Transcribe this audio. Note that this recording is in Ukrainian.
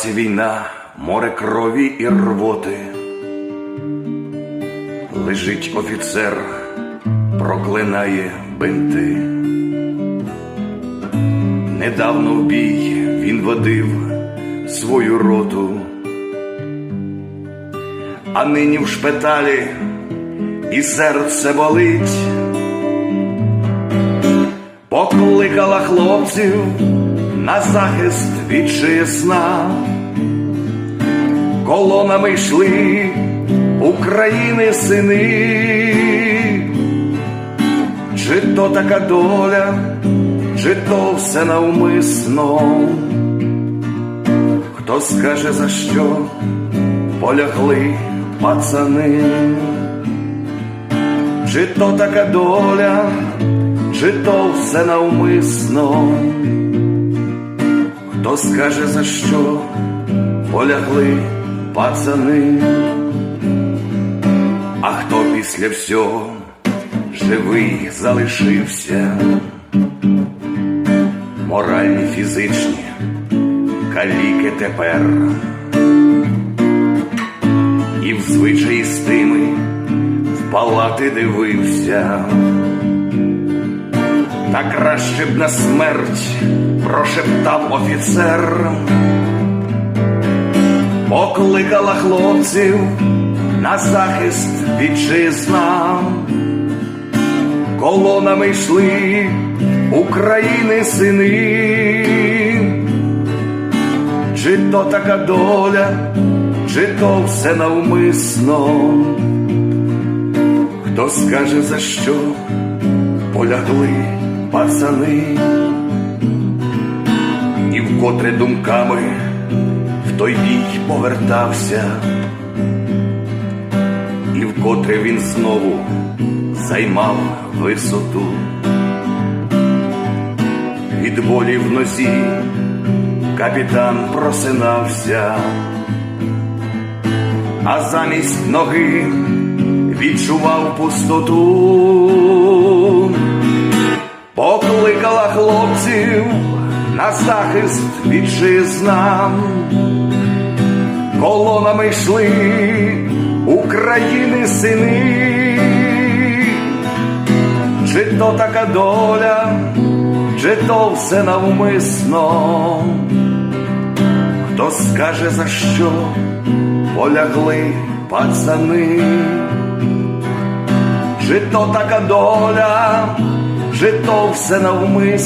Почалася війна, море крові і рвоти. Лежить офіцер, проклинає бинти. Недавно в бій він водив свою роту, а нині в шпиталі і серце болить. Покликала хлопців на захист вітчизна. Колонами йшли України сини, чи то така доля, чи то все навмисно, хто скаже за що полягли пацани, чи то така доля, чи то все навмисно, хто скаже за що полягли пацани, а хто після всього живий залишився, моральні, фізичні, каліки тепер, і в звичаї з тими в палати дивився. Та краще б на смерть прошептав офіцер, покликала хлопців на захист вітчизна, колонами йшли України сини, чи то така доля, чи то все навмисно, хто скаже за що полягли пацани, і вкотре думками той бій повертався, і вкотре він знову займав висоту. Від болі в нозі капітан просинався, а замість ноги відчував пустоту. Захист вітчизна, колонами йшли України сини, чи то така доля, чи то все навмисно, хто скаже за що полягли пацани, чи то така доля чи то все навмисно.